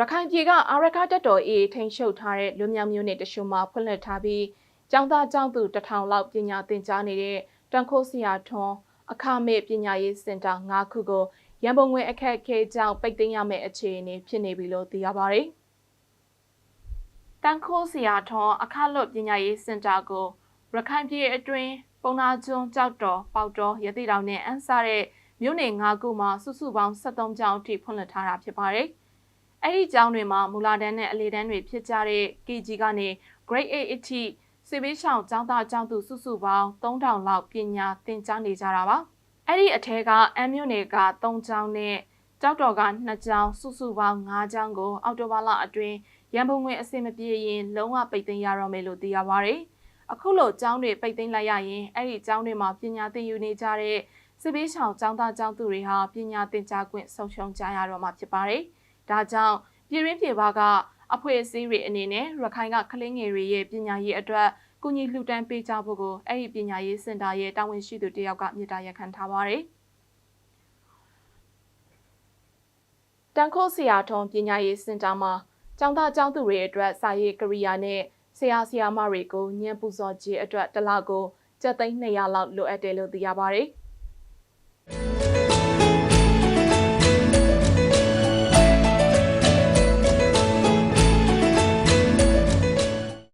ရခိုင်ပြည်ကအာရခတက်တော်အေးထိန်ချုပ်ထားတဲ့လွမြောက်မျိုးနဲ့တရှုံမှာဖွင့်လှစ်ထားပြီးကျောင်းသားကျောင်းသူတစ်ထောင်လောက်ပညာသင်ကြားနေတဲ့တန်ခိုးဆရာထွန်းအခမဲ့ပညာရေးစင်တာ၅ခုကိုရန်ပုံငွေအခက်အခဲကြောင့်ပိတ်သိမ်းရမယ့်အခြေအနေဖြစ်နေပြီလို့သိရပါတယ်။တန်ခိုးဆရာထွန်းအခလွတ်ပညာရေးစင်တာကိုရခိုင်ပြည်အတွင်းပုံနာကျွန်းကြောက်တော်ပေါက်တော်ရတိတောင်နဲ့အန်းစားတဲ့မြို့နယ်၅ခုမှာစုစုပေါင်း73ကျောင်းအထိဖွင့်လှစ်ထားတာဖြစ်ပါတယ်။ အဲ့ဒီကျောင်းတွေမှာမူလာတန်းနဲ့အလေတန်းတွေဖြစ်ကြတဲ့ KG ကနေ Grade 8အထိစေဘေးရှောင်ကျောင်းသားကျောင်းသူစုစုပေါင်း3000လောက်ပညာသင်ကြားနေကြတာပါအဲ့ဒီအထက်ကအမ်မြို့နယ်က3ကျောင်းနဲ့ကြောက်တော်က2ကျောင်းစုစုပေါင်း5ကျောင်းကို အောက်တိုဘာလအတွင်းရန်ပုံငွေအစင်မပြေရင်လုံးဝပိတ်သိမ်းရတော့မယ်လို့သိရပါဗျ။အခုလိုကျောင်းတွေပိတ်သိမ်းလိုက်ရရင်အဲ့ဒီကျောင်းတွေမှာပညာသင်ယူနေကြတဲ့စစ်ဘေးရှောင်ကျောင်းသားကျောင်းသူတွေဟာပညာသင်ကြားခွင့်ဆုံးရှုံးကြရတော့မှာဖြစ်ပါတယ်။ ဒါကြောင့်ပြည်ရင်းပြေပါကအဖွဲအစည်းတွေအနေနဲ့ရခိုင်ကကလင်းငယ်တွေရဲ့ပညာရေးအတွက်ကုညီလှူဒန်းပေးကြဖို့ကိုအဲ့ဒီပညာရေးစင်တာရဲ့တာဝန်ရှိသူတယောက်ကမြစ်တာရက်ခံထားပါတယ်။တန်ခိုးဆရာထုံးပညာရေးစင်တာမှာကျောင်းသားကျောင်းသူတွေအတွက်စာရေးကရိယာနဲ့ဆရာဆရာမတွေကိုညံပူစော်ခြင်းအတွက်တစ်လကိုကျပ်သိန်း200လောက်လိုအပ်တယ်လို့သိရပါတယ်။